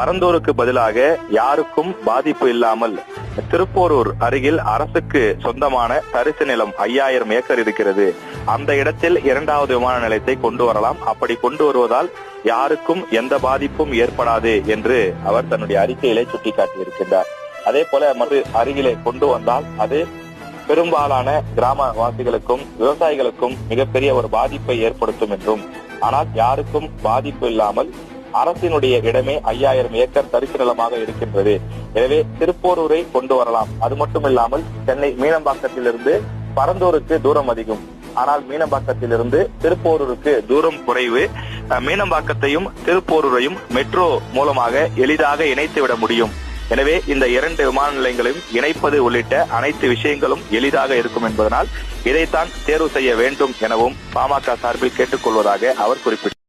பரந்தூருக்கு பதிலாக யாருக்கும் பாதிப்பு இல்லாமல் திருப்போரூர் அருகில் அரசுக்கு சொந்தமான தரிசு நிலம் ஐயாயிரம் ஏக்கர் இருக்கிறது. அந்த இடத்தில் இரண்டாவது விமான நிலையத்தை கொண்டு வரலாம். அப்படி கொண்டு வருவதால் யாருக்கும் எந்த பாதிப்பும் ஏற்படாது என்று அவர் தன்னுடைய அறிக்கையிலே சுட்டிக்காட்டியிருக்கின்றார். அதே போல மறு அருகிலே கொண்டு வந்தால் அது பெரும்பாலான கிராமவாசிகளுக்கும் விவசாயிகளுக்கும் மிகப்பெரிய ஒரு பாதிப்பை ஏற்படுத்தும் என்றும் ஆனால் யாருக்கும் பாதிப்பு இல்லாமல் அரசினுடைய இடமே ஐயாயிரம் ஏக்கர் தரிசு நிலமாக இருக்கின்றது. எனவே திருப்போரூரை கொண்டு வரலாம். அது மட்டும் இல்லாமல் சென்னை மீனம்பாக்கத்திலிருந்து பரந்தூருக்கு தூரம் அதிகம். ஆனால் மீனம்பாக்கத்திலிருந்து திருப்போரூருக்கு தூரம் குறைவு. மீனம்பாக்கத்தையும் திருப்போரூரையும் மெட்ரோ மூலமாக எளிதாக இணைத்து விட முடியும். எனவே இந்த இரண்டு விமான நிலையங்களையும் இணைப்பது உள்ளிட்ட அனைத்து விஷயங்களும் எளிதாக இருக்கும் என்பதனால் இதைத்தான் தேர்வு செய்ய வேண்டும் எனவும் பாமக சார்பில் கேட்டுக்கொள்வதாக அவர் குறிப்பிட்டார்.